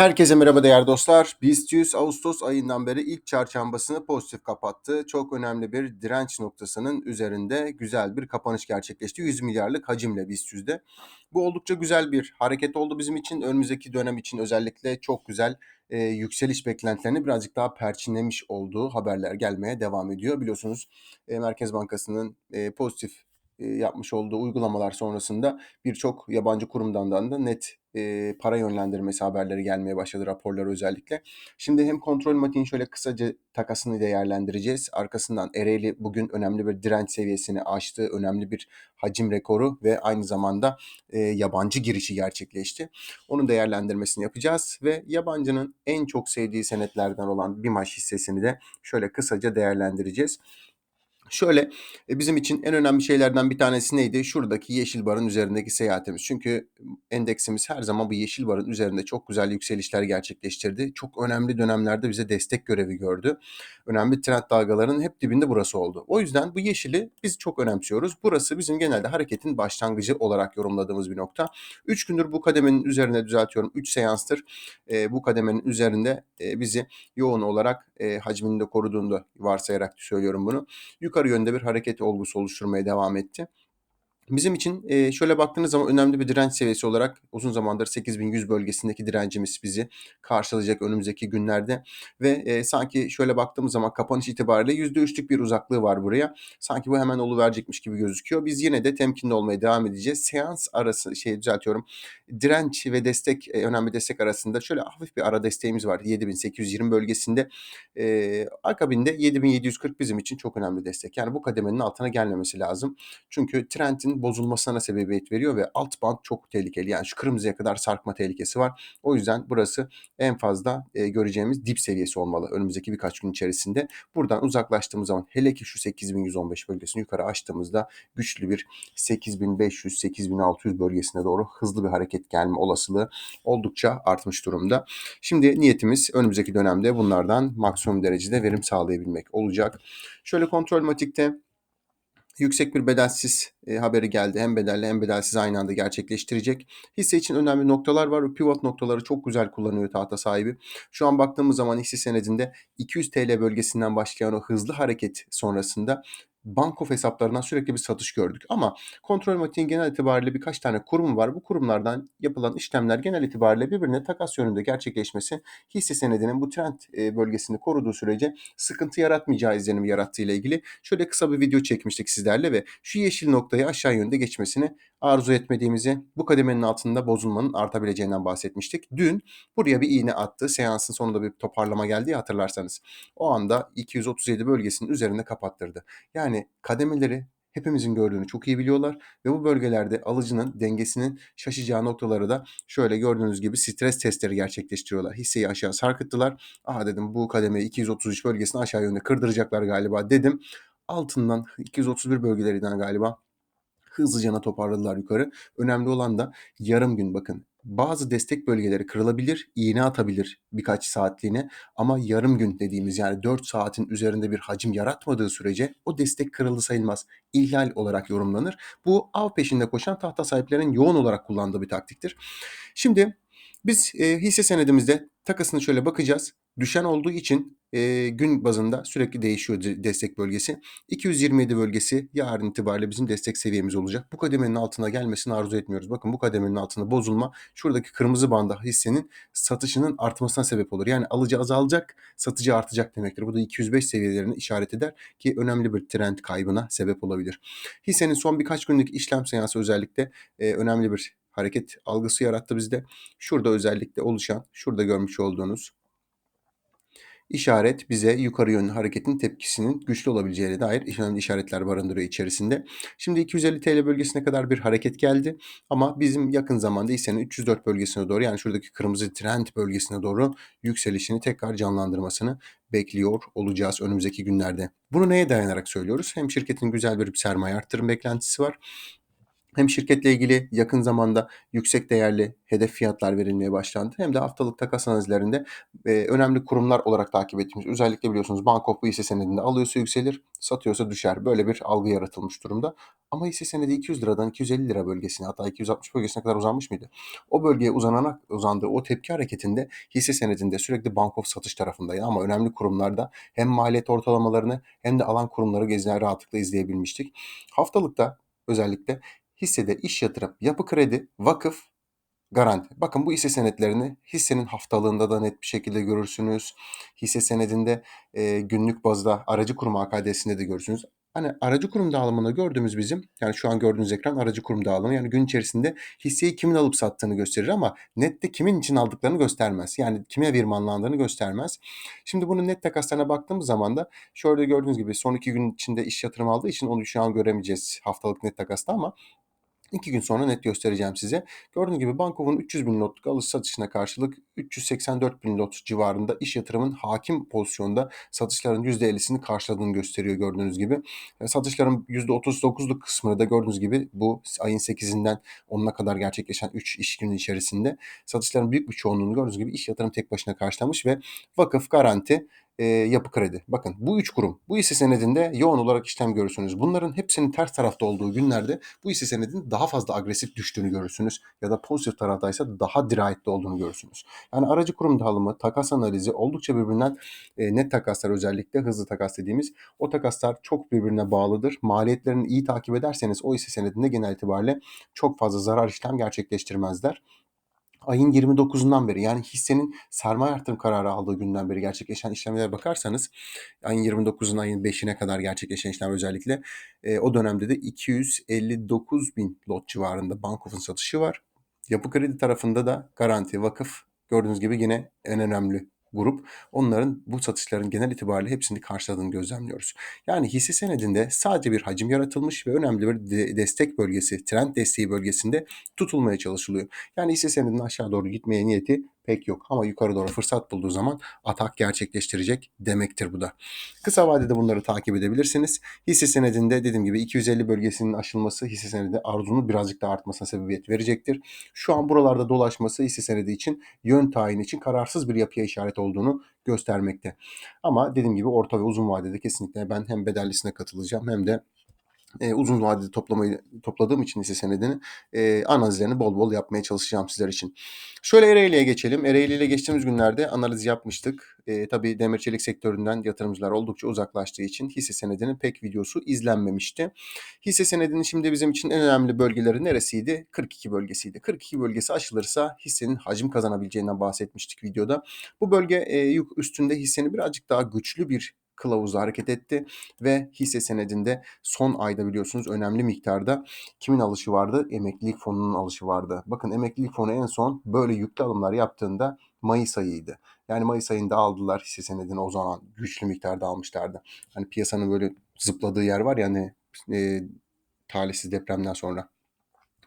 Herkese merhaba değerli dostlar. BIST 100 Ağustos ayından beri ilk çarşambasını pozitif kapattı. Çok önemli bir direnç noktasının üzerinde güzel bir kapanış gerçekleşti. 100 milyarlık hacimle BIST 100'de. Bu oldukça güzel bir hareket oldu bizim için. Önümüzdeki dönem için özellikle çok güzel e, yükseliş beklentilerini birazcık daha perçinlemiş olduğu haberler gelmeye devam ediyor. Biliyorsunuz e, Merkez Bankası'nın e, pozitif e, yapmış olduğu uygulamalar sonrasında birçok yabancı kurumdan da net e, para yönlendirmesi haberleri gelmeye başladı raporlar özellikle. Şimdi hem kontrol matiğin şöyle kısaca takasını değerlendireceğiz. Arkasından Ereğli bugün önemli bir direnç seviyesini aştı. Önemli bir hacim rekoru ve aynı zamanda e, yabancı girişi gerçekleşti. Onun değerlendirmesini yapacağız ve yabancının en çok sevdiği senetlerden olan BİMAŞ hissesini de şöyle kısaca değerlendireceğiz. Şöyle e, bizim için en önemli şeylerden bir tanesi neydi? Şuradaki yeşil barın üzerindeki seyahatimiz. Çünkü endeksimiz her zaman bu yeşil barın üzerinde çok güzel yükselişler gerçekleştirdi. Çok önemli dönemlerde bize destek görevi gördü. Önemli trend dalgalarının hep dibinde burası oldu. O yüzden bu yeşili biz çok önemsiyoruz. Burası bizim genelde hareketin başlangıcı olarak yorumladığımız bir nokta. 3 gündür bu kademenin üzerine düzeltiyorum. 3 seanstır e, bu kademenin üzerinde e, bizi yoğun olarak e, hacmini de koruduğunu varsayarak söylüyorum bunu. Yukarı yönde bir hareket olgusu oluşturmaya devam etti. Bizim için e, şöyle baktığınız zaman önemli bir direnç seviyesi olarak uzun zamandır 8100 bölgesindeki direncimiz bizi karşılayacak önümüzdeki günlerde. Ve e, sanki şöyle baktığımız zaman kapanış itibariyle %3'lük bir uzaklığı var buraya. Sanki bu hemen oluverecekmiş gibi gözüküyor. Biz yine de temkinli olmaya devam edeceğiz. Seans arası şey düzeltiyorum. Direnç ve destek e, önemli destek arasında şöyle hafif bir ara desteğimiz var 7820 bölgesinde. E, akabinde 7740 bizim için çok önemli destek. Yani bu kademenin altına gelmemesi lazım. Çünkü trendin bozulmasına sebebiyet veriyor ve alt band çok tehlikeli. Yani şu kırmızıya kadar sarkma tehlikesi var. O yüzden burası en fazla e, göreceğimiz dip seviyesi olmalı önümüzdeki birkaç gün içerisinde. Buradan uzaklaştığımız zaman hele ki şu 8115 bölgesini yukarı açtığımızda güçlü bir 8500-8600 bölgesine doğru hızlı bir hareket gelme olasılığı oldukça artmış durumda. Şimdi niyetimiz önümüzdeki dönemde bunlardan maksimum derecede verim sağlayabilmek olacak. Şöyle kontrol matikte yüksek bir bedelsiz e, haberi geldi. Hem bedelli hem bedelsiz aynı anda gerçekleştirecek. Hisse için önemli noktalar var. Pivot noktaları çok güzel kullanıyor tahta sahibi. Şu an baktığımız zaman hisse senedinde 200 TL bölgesinden başlayan o hızlı hareket sonrasında banko hesaplarından sürekli bir satış gördük. Ama kontrol matiğin genel itibariyle birkaç tane kurum var. Bu kurumlardan yapılan işlemler genel itibariyle birbirine takas yönünde gerçekleşmesi hisse senedinin bu trend e, bölgesini koruduğu sürece sıkıntı yaratmayacağı izlenimi yarattığı ile ilgili şöyle kısa bir video çekmiştik sizlerle ve şu yeşil noktayı aşağı yönde geçmesini arzu etmediğimizi, bu kademenin altında bozulmanın artabileceğinden bahsetmiştik. Dün buraya bir iğne attı. Seansın sonunda bir toparlama geldi ya hatırlarsanız. O anda 237 bölgesinin üzerinde kapattırdı. Yani kademeleri hepimizin gördüğünü çok iyi biliyorlar ve bu bölgelerde alıcının dengesinin şaşacağı noktaları da şöyle gördüğünüz gibi stres testleri gerçekleştiriyorlar. Hisseyi aşağı sarkıttılar. Aha dedim bu kademeyi 233 bölgesini aşağı yönde kırdıracaklar galiba dedim. Altından 231 bölgelerinden galiba hızlıca toparladılar yukarı. Önemli olan da yarım gün bakın. Bazı destek bölgeleri kırılabilir, iğne atabilir birkaç saatliğine ama yarım gün dediğimiz yani 4 saatin üzerinde bir hacim yaratmadığı sürece o destek kırıldı sayılmaz. İhlal olarak yorumlanır. Bu av peşinde koşan tahta sahiplerinin yoğun olarak kullandığı bir taktiktir. Şimdi biz e, hisse senedimizde takasını şöyle bakacağız. Düşen olduğu için e, gün bazında sürekli değişiyor destek bölgesi. 227 bölgesi yarın itibariyle bizim destek seviyemiz olacak. Bu kademenin altına gelmesini arzu etmiyoruz. Bakın bu kademenin altında bozulma şuradaki kırmızı banda hissenin satışının artmasına sebep olur. Yani alıcı azalacak, satıcı artacak demektir. Bu da 205 seviyelerini işaret eder ki önemli bir trend kaybına sebep olabilir. Hissenin son birkaç günlük işlem seansı özellikle e, önemli bir hareket algısı yarattı bizde. Şurada özellikle oluşan, şurada görmüş olduğunuz işaret bize yukarı yönlü hareketin tepkisinin güçlü olabileceğine dair önemli işaretler barındırıyor içerisinde. Şimdi 250 TL bölgesine kadar bir hareket geldi ama bizim yakın zamanda hissenin 304 bölgesine doğru yani şuradaki kırmızı trend bölgesine doğru yükselişini tekrar canlandırmasını bekliyor olacağız önümüzdeki günlerde. Bunu neye dayanarak söylüyoruz? Hem şirketin güzel bir sermaye arttırım beklentisi var Hem şirketle ilgili yakın zamanda yüksek değerli hedef fiyatlar verilmeye başlandı hem de haftalık takas analizlerinde e, önemli kurumlar olarak takip ettiğimiz özellikle biliyorsunuz Bankof bu hisse senedinde alıyorsa yükselir, satıyorsa düşer. Böyle bir algı yaratılmış durumda. Ama hisse senedi 200 liradan 250 lira bölgesine hatta 260 bölgesine kadar uzanmış mıydı? O bölgeye uzanarak uzandığı o tepki hareketinde hisse senedinde sürekli Bankof satış tarafındaydı ama önemli kurumlarda hem maliyet ortalamalarını hem de alan kurumları gezilen rahatlıkla izleyebilmiştik. Haftalıkta özellikle hissede iş yatırım, yapı kredi, vakıf, garanti. Bakın bu hisse senetlerini hissenin haftalığında da net bir şekilde görürsünüz. Hisse senedinde e, günlük bazda aracı kurum AKD'sinde de görürsünüz. Hani aracı kurum dağılımında gördüğümüz bizim yani şu an gördüğünüz ekran aracı kurum dağılımı yani gün içerisinde hisseyi kimin alıp sattığını gösterir ama nette kimin için aldıklarını göstermez. Yani kime virmanlandığını göstermez. Şimdi bunun net takaslarına baktığımız zaman da şöyle gördüğünüz gibi son iki gün içinde iş yatırım aldığı için onu şu an göremeyeceğiz haftalık net takasta ama İki gün sonra net göstereceğim size. Gördüğünüz gibi Bankov'un 300 bin lotluk alış satışına karşılık 384 bin lot civarında iş yatırımın hakim pozisyonda satışların %50'sini karşıladığını gösteriyor gördüğünüz gibi. E, satışların %39'luk kısmını da gördüğünüz gibi bu ayın 8'inden 10'una kadar gerçekleşen 3 iş günü içerisinde satışların büyük bir çoğunluğunu gördüğünüz gibi iş yatırım tek başına karşılamış ve vakıf garanti e, yapı kredi. Bakın bu üç kurum bu hisse senedinde yoğun olarak işlem görürsünüz. Bunların hepsinin ters tarafta olduğu günlerde bu hisse senedinin daha fazla agresif düştüğünü görürsünüz. Ya da pozitif taraftaysa daha dirayetli olduğunu görürsünüz. Yani aracı kurum dağılımı, takas analizi oldukça birbirinden e, net takaslar özellikle hızlı takas dediğimiz o takaslar çok birbirine bağlıdır. Maliyetlerini iyi takip ederseniz o hisse senedinde genel itibariyle çok fazla zarar işlem gerçekleştirmezler ayın 29'undan beri yani hissenin sermaye artırım kararı aldığı günden beri gerçekleşen işlemlere bakarsanız ayın 29'un ayın 5'ine kadar gerçekleşen işlem özellikle e, o dönemde de 259 bin lot civarında Bankof'un satışı var. Yapı kredi tarafında da garanti, vakıf gördüğünüz gibi yine en önemli grup onların bu satışların genel itibariyle hepsini karşıladığını gözlemliyoruz. Yani hisse senedinde sadece bir hacim yaratılmış ve önemli bir de destek bölgesi, trend desteği bölgesinde tutulmaya çalışılıyor. Yani hisse senedinin aşağı doğru gitmeye niyeti pek yok. Ama yukarı doğru fırsat bulduğu zaman atak gerçekleştirecek demektir bu da. Kısa vadede bunları takip edebilirsiniz. Hisse senedinde dediğim gibi 250 bölgesinin aşılması hisse senedi arzunun birazcık daha artmasına sebebiyet verecektir. Şu an buralarda dolaşması hisse senedi için yön tayini için kararsız bir yapıya işaret olduğunu göstermekte. Ama dediğim gibi orta ve uzun vadede kesinlikle ben hem bedellisine katılacağım hem de e, uzun vadede toplamayı topladığım için hisse senedini e, analizlerini bol bol yapmaya çalışacağım sizler için. Şöyle Ereğli'ye geçelim. Ereğli ile geçtiğimiz günlerde analiz yapmıştık. E, tabii demir çelik sektöründen yatırımcılar oldukça uzaklaştığı için hisse senedinin pek videosu izlenmemişti. Hisse senedinin şimdi bizim için en önemli bölgeleri neresiydi? 42 bölgesiydi. 42 bölgesi aşılırsa hissenin hacim kazanabileceğinden bahsetmiştik videoda. Bu bölge e, üstünde hissenin birazcık daha güçlü bir kılavuzla hareket etti ve hisse senedinde son ayda biliyorsunuz önemli miktarda kimin alışı vardı? Emeklilik fonunun alışı vardı. Bakın emeklilik fonu en son böyle yüklü alımlar yaptığında Mayıs ayıydı. Yani Mayıs ayında aldılar hisse senedini o zaman güçlü miktarda almışlardı. Hani piyasanın böyle zıpladığı yer var ya hani e, talihsiz depremden sonra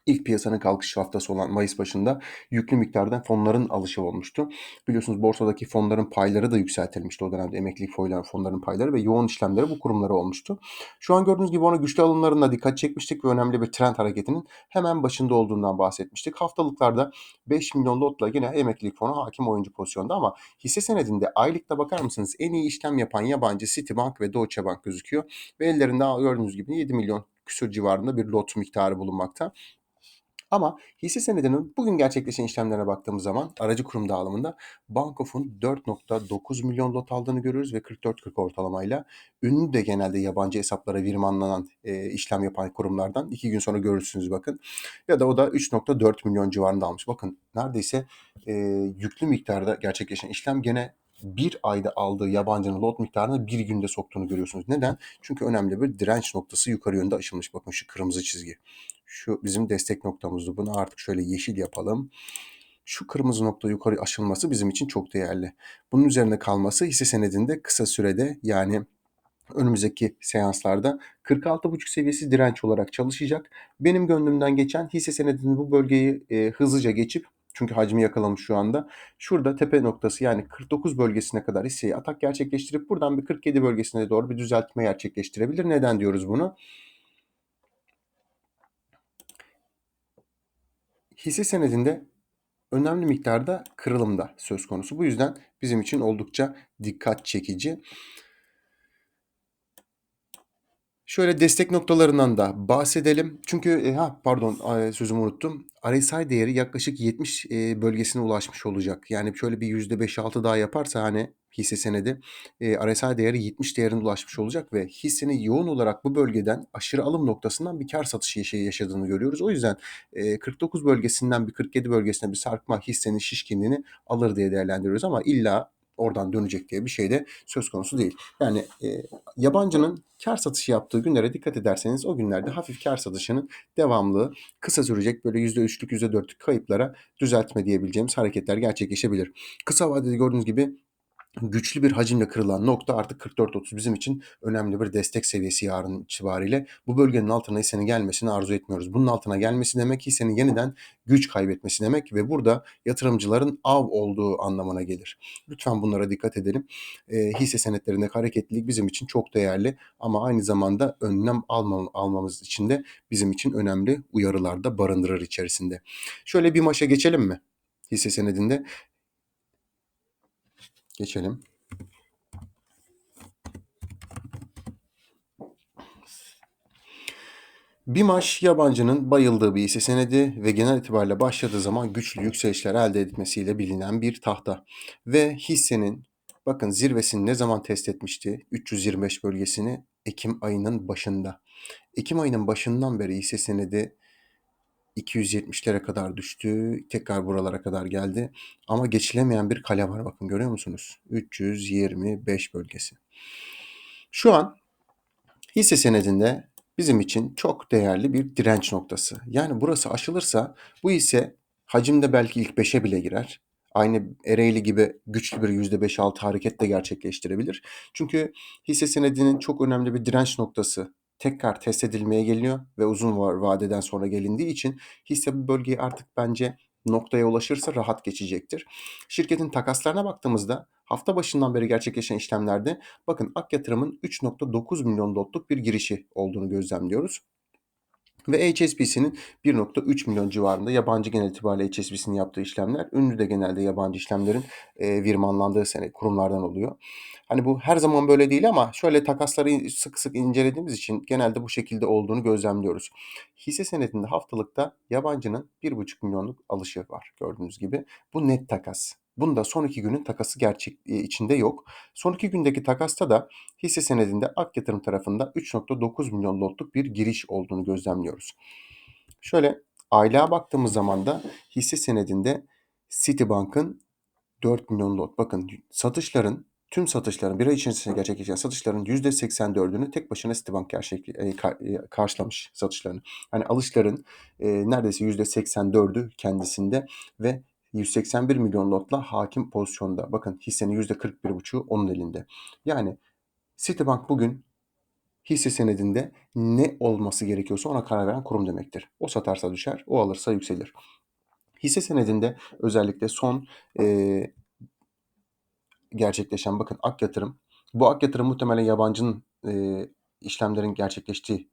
ilk piyasanın kalkış haftası olan Mayıs başında yüklü miktarda fonların alışı olmuştu. Biliyorsunuz borsadaki fonların payları da yükseltilmişti o dönemde emeklilik fonların payları ve yoğun işlemleri bu kurumlara olmuştu. Şu an gördüğünüz gibi ona güçlü alımlarına dikkat çekmiştik ve önemli bir trend hareketinin hemen başında olduğundan bahsetmiştik. Haftalıklarda 5 milyon lotla yine emeklilik fonu hakim oyuncu pozisyonda ama hisse senedinde aylıkta bakar mısınız en iyi işlem yapan yabancı Citibank ve Deutsche Bank gözüküyor. Ve ellerinde gördüğünüz gibi 7 milyon küsur civarında bir lot miktarı bulunmakta. Ama hisse senedinin bugün gerçekleşen işlemlerine baktığımız zaman aracı kurum dağılımında Bankof'un 4.9 milyon lot aldığını görüyoruz ve 44-40 ortalamayla ünlü de genelde yabancı hesaplara virmanlanan e, işlem yapan kurumlardan iki gün sonra görürsünüz bakın. Ya da o da 3.4 milyon civarında almış. Bakın neredeyse e, yüklü miktarda gerçekleşen işlem gene bir ayda aldığı yabancının lot miktarını bir günde soktuğunu görüyorsunuz. Neden? Çünkü önemli bir direnç noktası yukarı yönde aşılmış. Bakın şu kırmızı çizgi. Şu bizim destek noktamızdı. Bunu artık şöyle yeşil yapalım. Şu kırmızı nokta yukarı aşılması bizim için çok değerli. Bunun üzerine kalması hisse senedinde kısa sürede yani önümüzdeki seanslarda 46.5 seviyesi direnç olarak çalışacak. Benim gönlümden geçen hisse senedinin bu bölgeyi e, hızlıca geçip çünkü hacmi yakalamış şu anda. Şurada tepe noktası yani 49 bölgesine kadar hisseyi atak gerçekleştirip buradan bir 47 bölgesine doğru bir düzeltme gerçekleştirebilir. Neden diyoruz bunu? Hisse senedinde önemli miktarda kırılımda söz konusu. Bu yüzden bizim için oldukça dikkat çekici. Şöyle destek noktalarından da bahsedelim. Çünkü e, ha pardon sözümü unuttum. RSI değeri yaklaşık 70 e, bölgesine ulaşmış olacak. Yani şöyle bir %5-6 daha yaparsa hani hisse senedi e, RSI değeri 70 değerine ulaşmış olacak ve hissenin yoğun olarak bu bölgeden aşırı alım noktasından bir kar satışı yaşadığını görüyoruz. O yüzden e, 49 bölgesinden bir 47 bölgesine bir sarkma hissenin şişkinliğini alır diye değerlendiriyoruz ama illa oradan dönecek diye bir şey de söz konusu değil. Yani e, yabancının kar satışı yaptığı günlere dikkat ederseniz o günlerde hafif kar satışının devamlı kısa sürecek böyle %3'lük %4'lük kayıplara düzeltme diyebileceğimiz hareketler gerçekleşebilir. Kısa vadede gördüğünüz gibi güçlü bir hacimle kırılan nokta artık 44.30 bizim için önemli bir destek seviyesi yarın itibariyle. Bu bölgenin altına hissenin gelmesini arzu etmiyoruz. Bunun altına gelmesi demek hissenin yeniden güç kaybetmesi demek ve burada yatırımcıların av olduğu anlamına gelir. Lütfen bunlara dikkat edelim. E, hisse senetlerindeki hareketlilik bizim için çok değerli ama aynı zamanda önlem almam, almamız için de bizim için önemli uyarılar da barındırır içerisinde. Şöyle bir maşa geçelim mi? Hisse senedinde Geçelim. BİMAŞ yabancının bayıldığı bir hisse senedi ve genel itibariyle başladığı zaman güçlü yükselişler elde etmesiyle bilinen bir tahta. Ve hissenin bakın zirvesini ne zaman test etmişti? 325 bölgesini Ekim ayının başında. Ekim ayının başından beri hisse senedi 270'lere kadar düştü. Tekrar buralara kadar geldi. Ama geçilemeyen bir kale var bakın görüyor musunuz? 325 bölgesi. Şu an hisse senedinde bizim için çok değerli bir direnç noktası. Yani burası aşılırsa bu hisse hacimde belki ilk 5'e bile girer. Aynı Ereğli gibi güçlü bir %5-6 hareket de gerçekleştirebilir. Çünkü hisse senedinin çok önemli bir direnç noktası tekrar test edilmeye geliyor ve uzun vadeden sonra gelindiği için hisse bu bölgeye artık bence noktaya ulaşırsa rahat geçecektir. Şirketin takaslarına baktığımızda hafta başından beri gerçekleşen işlemlerde bakın Ak Yatırım'ın 3.9 milyon lotluk bir girişi olduğunu gözlemliyoruz. Ve HSBC'nin 1.3 milyon civarında yabancı genel itibariyle HSBC'nin yaptığı işlemler, ünlü de genelde yabancı işlemlerin e, virmanlandığı sene kurumlardan oluyor. Hani bu her zaman böyle değil ama şöyle takasları sık sık incelediğimiz için genelde bu şekilde olduğunu gözlemliyoruz. Hisse senedinde haftalıkta yabancının 1.5 milyonluk alışı var gördüğünüz gibi. Bu net takas. Bunda son iki günün takası gerçek e, içinde yok. Son iki gündeki takasta da hisse senedinde Ak Yatırım tarafında 3.9 milyon lotluk bir giriş olduğunu gözlemliyoruz. Şöyle aylığa baktığımız zaman da hisse senedinde Citibank'ın 4 milyon lot. Bakın satışların tüm satışların bir ay içerisinde gerçekleşen satışların %84'ünü tek başına Citibank gerçek, e, karşılamış satışlarını. Yani alışların e, neredeyse %84'ü kendisinde ve 181 milyon lotla hakim pozisyonda. Bakın hissenin %41,5'u onun elinde. Yani Citibank bugün hisse senedinde ne olması gerekiyorsa ona karar veren kurum demektir. O satarsa düşer, o alırsa yükselir. Hisse senedinde özellikle son e, gerçekleşen bakın ak yatırım. Bu ak yatırım muhtemelen yabancının e, işlemlerin gerçekleştiği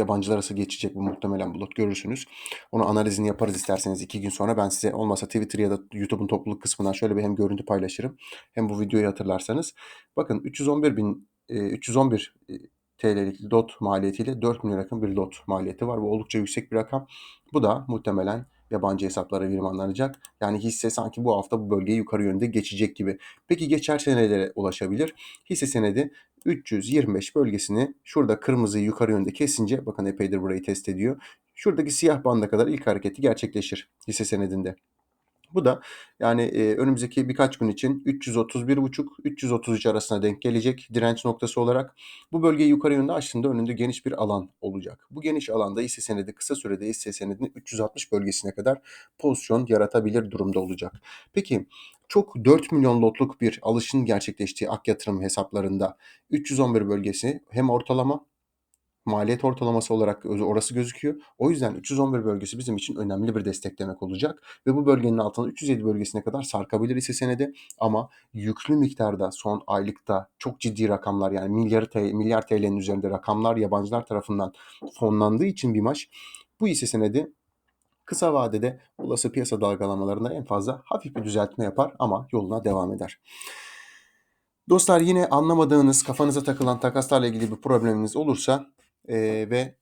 yabancılar arası geçecek bu muhtemelen bulut görürsünüz. Onu analizini yaparız isterseniz iki gün sonra. Ben size olmasa Twitter ya da YouTube'un topluluk kısmından şöyle bir hem görüntü paylaşırım. Hem bu videoyu hatırlarsanız. Bakın 311 bin 311 e, TL'lik lot maliyetiyle 4 milyon yakın bir lot maliyeti var. Bu oldukça yüksek bir rakam. Bu da muhtemelen yabancı hesaplara virmanlanacak. Yani hisse sanki bu hafta bu bölgeyi yukarı yönde geçecek gibi. Peki geçerse nelere ulaşabilir? Hisse senedi 325 bölgesini şurada kırmızıyı yukarı yönde kesince bakın epeydir burayı test ediyor. Şuradaki siyah banda kadar ilk hareketi gerçekleşir hisse senedinde. Bu da yani e, önümüzdeki birkaç gün için 331,5-333 arasına denk gelecek direnç noktası olarak. Bu bölgeyi yukarı yönde açtığında önünde geniş bir alan olacak. Bu geniş alanda hisse senedi kısa sürede hisse senedinin 360 bölgesine kadar pozisyon yaratabilir durumda olacak. Peki çok 4 milyon lotluk bir alışın gerçekleştiği ak yatırım hesaplarında 311 bölgesi hem ortalama maliyet ortalaması olarak orası gözüküyor. O yüzden 311 bölgesi bizim için önemli bir destek demek olacak. Ve bu bölgenin altına 307 bölgesine kadar sarkabilir ise senedi. Ama yüklü miktarda son aylıkta çok ciddi rakamlar yani milyar, milyar TL'nin üzerinde rakamlar yabancılar tarafından fonlandığı için bir maç bu hisse senedi Kısa vadede olası piyasa dalgalamalarında en fazla hafif bir düzeltme yapar ama yoluna devam eder. Dostlar yine anlamadığınız, kafanıza takılan takaslarla ilgili bir probleminiz olursa e, ve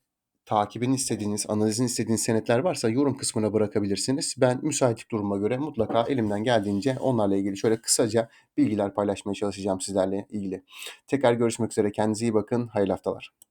takibini istediğiniz, analizini istediğiniz senetler varsa yorum kısmına bırakabilirsiniz. Ben müsaitlik duruma göre mutlaka elimden geldiğince onlarla ilgili şöyle kısaca bilgiler paylaşmaya çalışacağım sizlerle ilgili. Tekrar görüşmek üzere. Kendinize iyi bakın. Hayırlı haftalar.